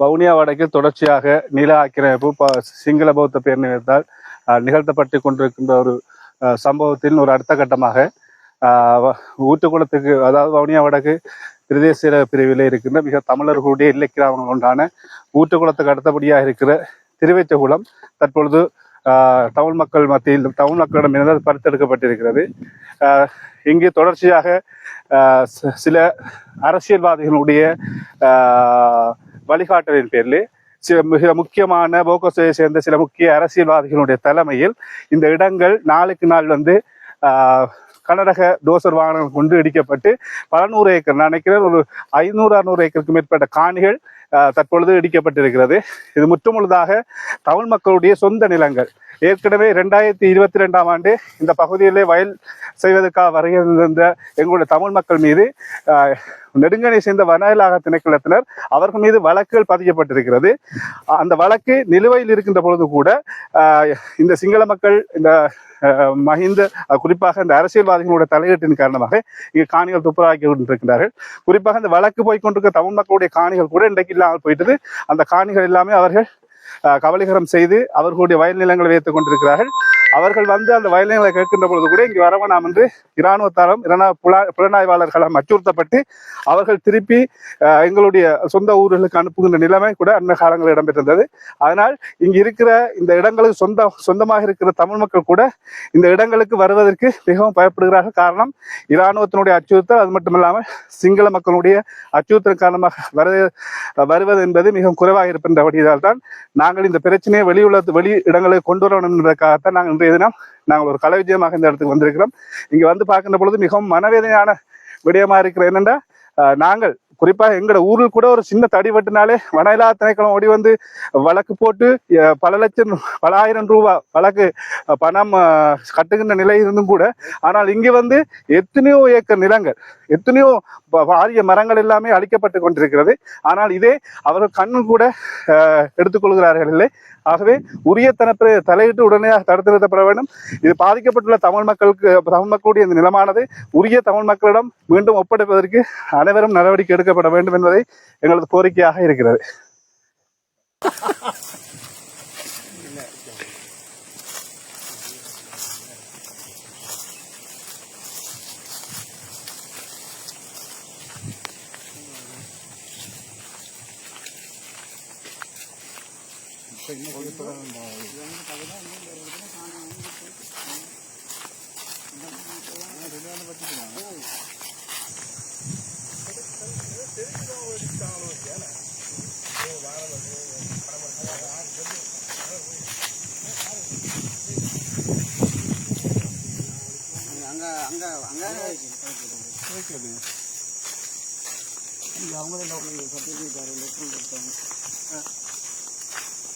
வவுனியா வடக்கில் தொடர்ச்சியாக நில ஆக்கிரமிப்பு ப- சிங்கள பௌத்த பேரினத்தால் நிகழ்த்தப்பட்டு கொண்டிருக்கின்ற ஒரு சம்பவத்தின் ஒரு அடுத்த கட்டமாக அஹ், ஊத்துக்குளத்துக்கு அதாவது வவுனியா வடக்கு பிரதேச பிரிவில் இருக்கின்ற மிக தமிழர்களுடைய இல்லை கிராமங்கள் ஒன்றான ஊத்துக்குளத்துக்கு அடுத்தபடியாக இருக்கிற திருவேச்சகுளம் தற்பொழுது தமிழ் மக்கள் மத்தியில் தமிழ் மக்களிடமிருந்து பறித்தெடுக்கப்பட்டிருக்கிறது. பரித்தெடுக்கப்பட்டிருக்கிறது இங்கே தொடர்ச்சியாக சில அரசியல்வாதிகளுடைய வழிகாட்டலின் பேரில் சில மிக முக்கியமான போக்கோசையை சேர்ந்த சில முக்கிய அரசியல்வாதிகளுடைய தலைமையில் இந்த இடங்கள் நாளுக்கு நாள் வந்து கனரக தோசர் வாகனங்கள் கொண்டு இடிக்கப்பட்டு பல நூறு ஏக்கர் நான் நினைக்கிறேன் ஒரு ஐநூறு அறுநூறு ஏக்கருக்கு மேற்பட்ட காணிகள் தற்பொழுது இடிக்கப்பட்டிருக்கிறது. இது முற்றுமுழுதாக தமிழ் மக்களுடைய சொந்த நிலங்கள். ஏற்கனவே ரெண்டாயிரத்தி இருபத்தி ரெண்டாம் ஆண்டு இந்த பகுதியிலே வயல் செய்வதற்காக வருகின்ற எங்களுடைய தமிழ் மக்கள் மீது நெடுங்கனை சேர்ந்த வனவிலாக திணைக்களத்தினர் அவர்கள் மீது வழக்குகள் பதிக்கப்பட்டிருக்கிறது அந்த வழக்கு நிலுவையில் இருக்கின்ற பொழுது கூட இந்த சிங்கள மக்கள் இந்த மஹிந்த குறிப்பாக இந்த அரசியல்வாதிகளுடைய தலையீட்டின் காரணமாக இங்கு காணிகள் துப்புராக்கி கொண்டிருக்கிறார்கள் குறிப்பாக இந்த வழக்கு போய் கொண்டிருக்க தமிழ் மக்களுடைய காணிகள் கூட இன்றைக்கு இல்லாமல் போயிட்டது. அந்த காணிகள் எல்லாமே அவர்கள் கபலீகரம் செய்து அவர்களுடைய வயல் நிலங்களை வைத்துக் கொண்டிருக்கிறார்கள். அவர்கள் வந்து அந்த வயல் கேட்கின்ற பொழுது கூட இங்கு வரவன் நாம் என்று இராணுவத்தாலும் இராணுவ புலா- புலனாய்வாளர்களால் அச்சுறுத்தப்பட்டு அவர்கள் திருப்பி எங்களுடைய சொந்த ஊர்களுக்கு அனுப்புகின்ற நிலைமை கூட அந்த காலங்களில் இடம்பெற்றிருந்தது. அதனால் இங்கு இருக்கிற இந்த இடங்களுக்கு சொந்த சொந்தமாக இருக்கிற தமிழ் மக்கள் கூட இந்த இடங்களுக்கு வருவதற்கு மிகவும் பயப்படுகிறார்கள். காரணம் இராணுவத்தினுடைய அச்சுறுத்தல் அது மட்டுமில்லாமல் சிங்கள மக்களுடைய அச்சுறுத்தல் காரணமாக வர வருவது என்பது மிகவும் குறைவாக இருக்கின்றபடியால் தான் நாங்கள் இந்த பிரச்சனையை வெளியுள்ள வெளி இடங்களுக்கு கொண்டு வர வேண்டும் என்பதற்காகத்தான் நாங்கள் இன்றைய தினம் நாங்கள் ஒரு கலை விஜயமாக இந்த இடத்துக்கு வந்திருக்கிறோம். இங்கே வந்து பார்க்கின்ற பொழுது மிகவும் மனவேதனையான விடயமா இருக்கிற என்னென்னா நாங்கள் குறிப்பாக எங்களோட ஊரில் கூட ஒரு சின்ன தடி வெட்டினாலே வனவிலா திணைக்களம் ஓடி வந்து வழக்கு போட்டு பல லட்சம் பல ஆயிரம் ரூபா வழக்கு பணம் கட்டுகின்ற நிலை இருந்தும் கூட ஆனால் இங்கே வந்து எத்தனையோ ஏக்கர் நிலங்கள் எத்தனையோ ப- பாரிய மரங்கள் எல்லாமே அழிக்கப்பட்டு கொண்டிருக்கிறது. ஆனால் இதே அவர்கள் கண்ணு கூட எடுத்துக்கொள்கிறார்கள் இல்லை. ஆகவே உரிய தனப்பு தலையிட்டு உடனே தடுத்து நிறுத்தப்பட வேண்டும். இது பாதிக்கப்பட்டுள்ள தமிழ் மக்களுக்கு தமிழ் மக்களுடைய இந்த நிலமானது உரிய தமிழ் மக்களிடம் மீண்டும் ஒப்படைப்பதற்கு அனைவரும் நடவடிக்கை எடுக்கப்பட வேண்டும் என்பதை எங்களது கோரிக்கையாக இருக்கிறது. அங்க அங்க அங்க. அவங்களே டாக்டர் சர்டிஃபிகேட் லெட்டர் கொடுத்தாங்க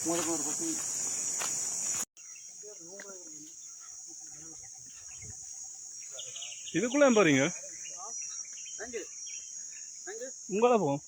முதல்ல ஒரு பக்கம் இதுக்குள்ள போறீங்க உங்களா போகும்